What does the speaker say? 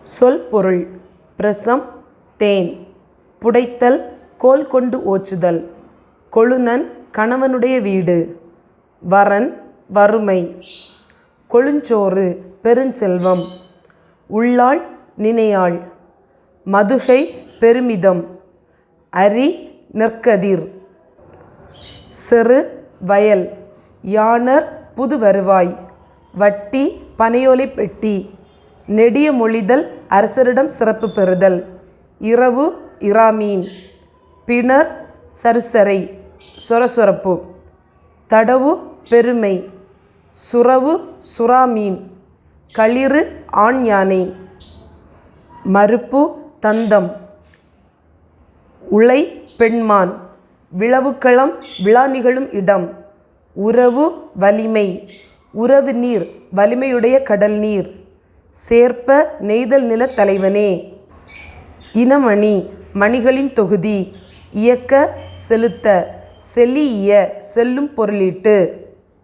சொல் பொருள் பிரசம் தேன். புடைத்தல் கோல் கொண்டு ஓச்சுதல். கொழுநன் கணவனுடைய வீடு. வரன் வறுமை. கொழுஞ்சோறு பெருஞ்செல்வம். உள்ளாள் நினையாள். மதுகை பெருமிதம். அரி நெற்கதிர். சிறு வயல். யானர் புது வருவாய். வட்டி பனையோலை பெட்டி. நெடிய மொழிதல் அரசரிடம் சிறப்பு பெறுதல். இரவு இராமீன். பிணர் சருசரை. சொரசொரப்பு. தடவு பெருமை. சுரவு சுறாமீன். களிறு ஆண் யானை மறுப்பு தந்தம். உலை பெண்மான். விளவுக்களம் விழா நிகழும் இடம். உறவு வலிமை. உறவு நீர் வலிமையுடைய கடல் நீர். சேர்ப்ப நெய்தல் நில தலைவனே. இனமணி மணிகளின் தொகுதி. இயக்க செலுத்த. செல்லிய செல்லும் பொருளீட்டு.